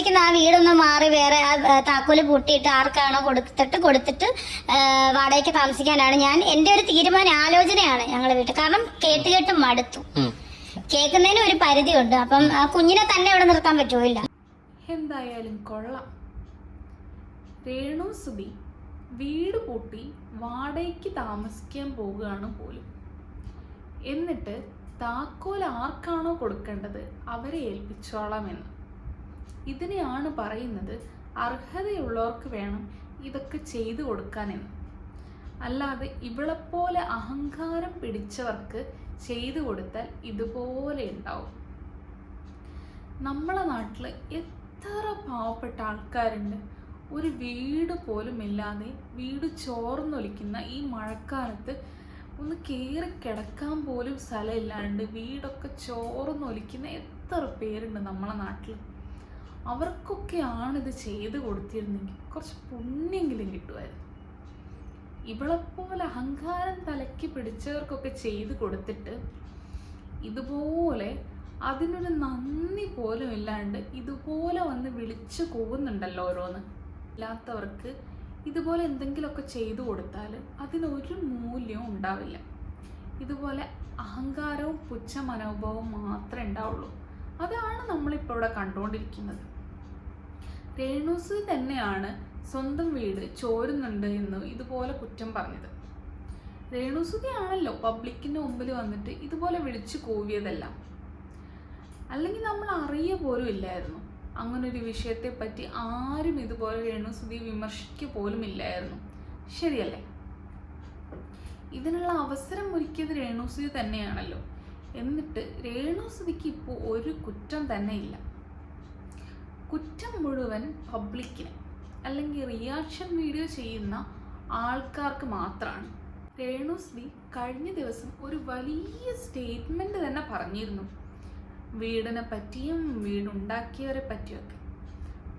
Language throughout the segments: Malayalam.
ആലോചിക്കുന്ന ആ വീടൊന്ന് മാറി വേറെ ആ താക്കോൽ പൂട്ടിയിട്ട് ആർക്കാണോ കൊടുത്തിട്ട് കൊടുത്തിട്ട് വാടകയ്ക്ക് താമസിക്കാനാണ് ഞാൻ എന്റെ ഒരു തീരുമാന ആലോചനയാണ് ഞങ്ങളെ വീട്ടിൽ. കാരണം കേട്ട് കേട്ട് മടുത്തു. കേൾക്കുന്നതിന് ഒരു പരിധിയുണ്ട്. അപ്പം ആ കുഞ്ഞിനെ തന്നെ ഇവിടെ നിർത്താൻ പറ്റുമോ ഇല്ല? എന്തായാലും കൊള്ളാം. രേണു സുബി വീട് പൂട്ടി വാടകയ്ക്ക് താമസിക്കാൻ പോവുകയാണ് പോലും. എന്നിട്ട് താക്കോൽ ആർക്കാണോ കൊടുക്കേണ്ടത് അവരെ ഏൽപ്പിച്ചോളാമെന്ന്. ഇതിനെയാണ് പറയുന്നത് അർഹതയുള്ളവർക്ക് വേണം ഇതൊക്കെ ചെയ്തു കൊടുക്കാനെന്ന്. അല്ലാതെ ഇവളെപ്പോലെ അഹങ്കാരം പിടിച്ചവർക്ക് ചെയ്തു കൊടുത്താൽ ഇതുപോലെ ഉണ്ടാവും. നമ്മളെ നാട്ടിൽ എത്ര പാവപ്പെട്ട ആൾക്കാരുണ്ട്. ഒരു വീട് പോലും ഇല്ലാതെ വീട് ചോർന്നൊലിക്കുന്ന ഈ മഴക്കാലത്ത് ഒന്ന് കയറി കിടക്കാൻ പോലും സ്ഥലമില്ലാണ്ട് വീടൊക്കെ ചോർന്നൊലിക്കുന്ന എത്ര പേരുണ്ട് നമ്മളെ നാട്ടിൽ അവർക്കൊക്കെയാണ് ഇത് ചെയ്ത് കൊടുത്തിരുന്നെങ്കിൽ കുറച്ച് പുണ്യെങ്കിലും കിട്ടുമായിരുന്നു. ഇവളെപ്പോലെ അഹങ്കാരം തലയ്ക്ക് പിടിച്ചവർക്കൊക്കെ ചെയ്ത് കൊടുത്തിട്ട് ഇതുപോലെ അതിനൊരു നന്ദി പോലും ഇല്ലാണ്ട് ഇതുപോലെ വന്ന് വിളിച്ചു കൂവുന്നുണ്ടല്ലോ ഓരോന്ന്. ഇല്ലാത്തവർക്ക് ഇതുപോലെ എന്തെങ്കിലുമൊക്കെ ചെയ്തു കൊടുത്താൽ അതിനൊരു മൂല്യവും ഉണ്ടാവില്ല. ഇതുപോലെ അഹങ്കാരവും പുച്ഛ മനോഭാവവും മാത്രമേ ഉണ്ടാവുള്ളൂ. അതാണ് നമ്മളിപ്പോൾ ഇവിടെ കണ്ടുകൊണ്ടിരിക്കുന്നത് രേണുസ് തന്നെയാണ് സ്വന്തം വീട് ചോരുന്നുണ്ട് എന്ന് ഇതുപോലെ കുറ്റം പറഞ്ഞത്. രേണുസുതിയാണല്ലോ പബ്ലിക്കിന്റെ മുമ്പിൽ വന്നിട്ട് ഇതുപോലെ വിളിച്ചു കൂവിയതെല്ലാം. അല്ലെങ്കിൽ നമ്മൾ അറിയ പോലും ഇല്ലായിരുന്നു. അങ്ങനൊരു ഒരു വിഷയത്തെ പറ്റി ആരും ഇതുപോലെ രേണുസുതി വിമർശിക്കുക പോലും ഇല്ലായിരുന്നു. ശരിയല്ലേ? ഇതിനുള്ള അവസരം ഒരുക്കിയത് രേണുസുതി തന്നെയാണല്ലോ. എന്നിട്ട് രേണുസുതിക്ക് ഇപ്പോൾ ഒരു കുറ്റം തന്നെ ഇല്ല. കുറ്റം മുഴുവൻ പബ്ലിക്കിന് അല്ലെങ്കിൽ റിയാക്ഷൻ വീഡിയോ ചെയ്യുന്ന ആൾക്കാർക്ക് മാത്രമാണ് രേണുശ്രീ കഴിഞ്ഞ ദിവസം ഒരു വലിയ സ്റ്റേറ്റ്മെന്റ് തന്നെ പറഞ്ഞിരുന്നു. വീടിനെ പറ്റിയും വീടുണ്ടാക്കിയവരെ പറ്റിയൊക്കെ.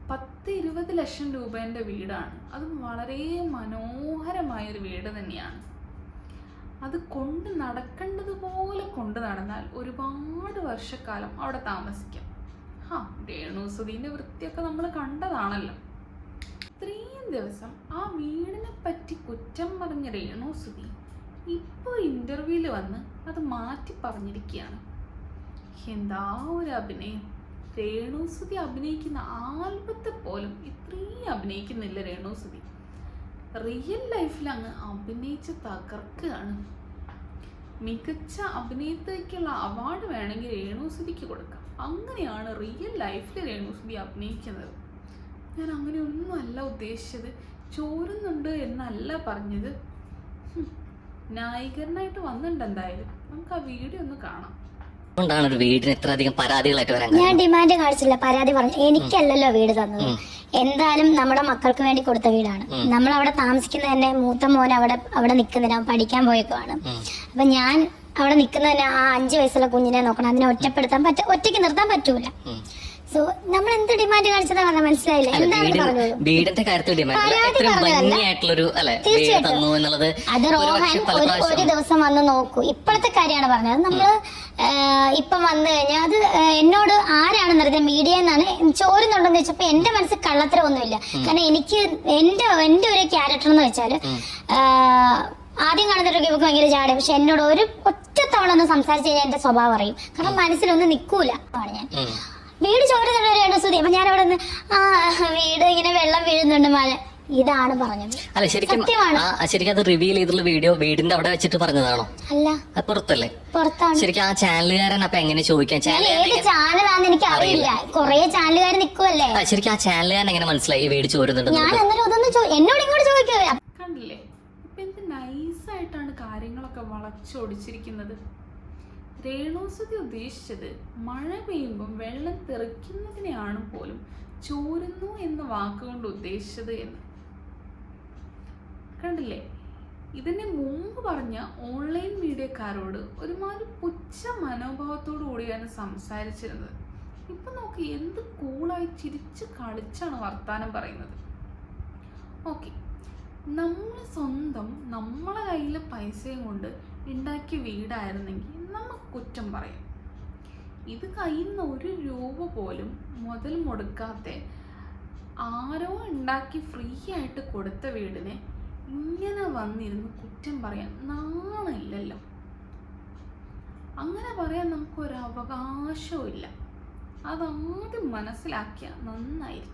പത്ത് ഇരുപത് ലക്ഷം രൂപേന്റെ വീടാണ്. അതും വളരെ മനോഹരമായ ഒരു വീട് തന്നെയാണ്. അത് കൊണ്ട് നടക്കേണ്ടതുപോലെ കൊണ്ട് നടന്നാൽ ഒരുപാട് വർഷക്കാലം അവിടെ താമസിക്കാം. ഹാ രേണുസുദീന്റെ വൃത്തിയൊക്കെ നമ്മൾ കണ്ടതാണല്ലോ. ഇത്രയും ദിവസം ആ വീടിനെ പറ്റി കുറ്റം പറഞ്ഞ രേണുസുതി ഇപ്പോൾ ഇന്റർവ്യൂവിൽ വന്ന് അത് മാറ്റി പറഞ്ഞിരിക്കുകയാണ്. എന്താ ഒരു അഭിനയം? രേണുസുതി അഭിനയിക്കുന്ന ആൽബത്തെ പോലും ഇത്രയും അഭിനയിക്കുന്നില്ല രേണുസുതി റിയൽ ലൈഫിൽ അങ്ങ് അഭിനയിച്ച് തകർക്കുകയാണ്. മികച്ച അഭിനേതയ്ക്കുള്ള അവാർഡ് വേണമെങ്കിൽ രേണുസുതിക്ക് കൊടുക്കാം. അങ്ങനെയാണ് റിയൽ ലൈഫിൽ രേണുസുതി അഭിനയിക്കുന്നത്. ഞാൻ അങ്ങനെയൊന്നും അല്ല ഉദ്ദേശിച്ചത്. ചോരുന്നുണ്ട് എന്നല്ല പറഞ്ഞത്. നായികനായിട്ട് വന്നിട്ടുണ്ട് എന്തായാലും. നമുക്ക് ആ വീഡിയോ ഒന്ന് കാണാം. അതുകൊണ്ടാണ് ഒരു വീടിന് ഇത്ര അധികം പരാതികളായിട്ട് വരാൻ ഞാൻ ഡിമാൻഡ് കാണിച്ചില്ല പരാതി പറഞ്ഞു. എനിക്കല്ലല്ലോ വീട് തന്നത്. എന്തായാലും നമ്മുടെ മക്കൾക്ക് വേണ്ടി കൊടുത്ത വീടാണ്. നമ്മൾ അവിടെ താമസിക്കുന്ന തന്നെ മൂത്ത മോൻ അവിടെ അവിടെ നിൽക്കുന്നില്ല. അവൻ പഠിക്കാൻ പോയേക്കുവാണ്. അപ്പൊ ഞാൻ അവിടെ നിൽക്കുന്നതന്നെ ആ അഞ്ചു വയസ്സുള്ള കുഞ്ഞിനെ നോക്കണം. അതിനെ ഒറ്റപ്പെടുത്താൻ പറ്റ ഒറ്റയ്ക്ക് നിർത്താൻ പറ്റൂല. സോ നമ്മൾ എന്ത് ഡിമാൻഡ് കാണിച്ചതാ പറഞ്ഞ മനസ്സിലായില്ല? എന്താണ് പറഞ്ഞത്? വീടിന്റെ കാര്യത്തിൽ തീർച്ചയായിട്ടും. തന്നു അത് റോഹൻ ഒരു ദിവസം വന്ന് നോക്കൂ. ഇപ്പോഴത്തെ കാര്യമാണ് പറഞ്ഞത്. നമ്മൾ ഇപ്പം വന്നു കഴിഞ്ഞാൽ അത് എന്നോട് ആരാണ് നിർത്തിയത് മീഡിയ എന്നാണ് ചോരുന്നുണ്ടെന്ന് വെച്ചപ്പോ എന്റെ മനസ്സിൽ കള്ളത്തരമൊന്നുമില്ല. കാരണം എനിക്ക് എന്റെ എന്റെ ഒരു ക്യാരക്ടർ എന്ന് വെച്ചാൽ ആദ്യം കാണുന്നൊരു ഇവർക്ക് ഭയങ്കര ചാടും പക്ഷെ എന്നോട് ഒരു ഒറ്റ തവണ ഒന്ന് സംസാരിച്ച് കഴിഞ്ഞാൽ എന്റെ സ്വഭാവം അറിയും. കാരണം മനസ്സിലൊന്നും നിൽക്കൂല ആണ് ഞാൻ. വീട് വീട് ചോരുന്നുണ്ട് സുതി അപ്പൊ ഞാൻ അവിടെ നിന്ന് ആ വീട് ഇങ്ങനെ വെള്ളം വീഴുന്നുണ്ട് മഴ ഇതാണ് പറഞ്ഞത്. അല്ല ശരിക്കും സത്യമാണ്. ആ ശരിക്കും അത് റിവീൽ ചെയ്തിട്ടുള്ള വീഡിയോ വീടിന്റെ അവിടെ വെച്ചിട്ട് പറഞ്ഞതാണോ? അല്ല. അത് പുറത്തല്ലേ? പുറത്താണ്. ശരിക്കും ആ ചാനലുകാരൻ അപ്പൊ എങ്ങനെ ചോദിക്കാൻ? ഞാൻ ചാനലുകാരൻ ഏത് ചാനലാന്ന് എനിക്ക് അറിയില്ല. കൊറേ ചാനലുകാർ നിക്കുവല്ലേ? ആ, ശരിക്കും ആ ചാനലുകാരൻ എങ്ങനെ മനസ്സിലായി ഈ വീട് ചോരുന്നുണ്ടെന്ന്? ഞാൻ അന്നേരം അതൊന്ന് ചോ- എന്നോട് ഇങ്ങോട്ട് ചോദിക്കൂ. കണ്ടില്ലേ? ഇപ്പൊ എന്ത് നൈസായിട്ടാണ് കാര്യങ്ങളൊക്കെ വളച്ചൊടിച്ചിരിക്കുന്നത്. രേണുസുതി ഉദ്ദേശിച്ചത് മഴ പെയ്യുമ്പം വെള്ളം തെറിക്കുന്നതിനെയാണ് പോലും ചോരുന്നു എന്ന വാക്കുകൊണ്ട് ഉദ്ദേശിച്ചത് എന്ന്. കണ്ടില്ലേ? ഇതിന് മുമ്പ് പറഞ്ഞ ഓൺലൈൻ മീഡിയക്കാരോട് ഒരുമാതിരി പുച്ഛ മനോഭാവത്തോടു കൂടിയാണ് സംസാരിച്ചിരുന്നത്. ഇപ്പൊ നോക്കി എന്ത് കൂളായി ചിരിച്ച് കളിച്ചാണ് വർത്താനം പറയുന്നത്. ഓക്കെ നമ്മൾ സ്വന്തം നമ്മളെ കയ്യിൽ പൈസയും കൊണ്ട് ഉണ്ടാക്കിയ വീടായിരുന്നെങ്കിൽ നമുക്ക് കുറ്റം പറയാം. ഇത് കയ്യിൽ ഒരു രൂപ പോലും മുതൽ മുടക്കാതെ ആരോ ഉണ്ടാക്കി ഫ്രീ ആയിട്ട് കൊടുത്ത വീടിനെ ഇങ്ങനെ വന്നിരുന്ന് കുറ്റം പറയാൻ നാണില്ലല്ലോ അങ്ങനെ പറയാൻ നമുക്കൊരവകാശവും ഇല്ല അതാദ്യം മനസ്സിലാക്കിയ നന്നായിരിക്കും.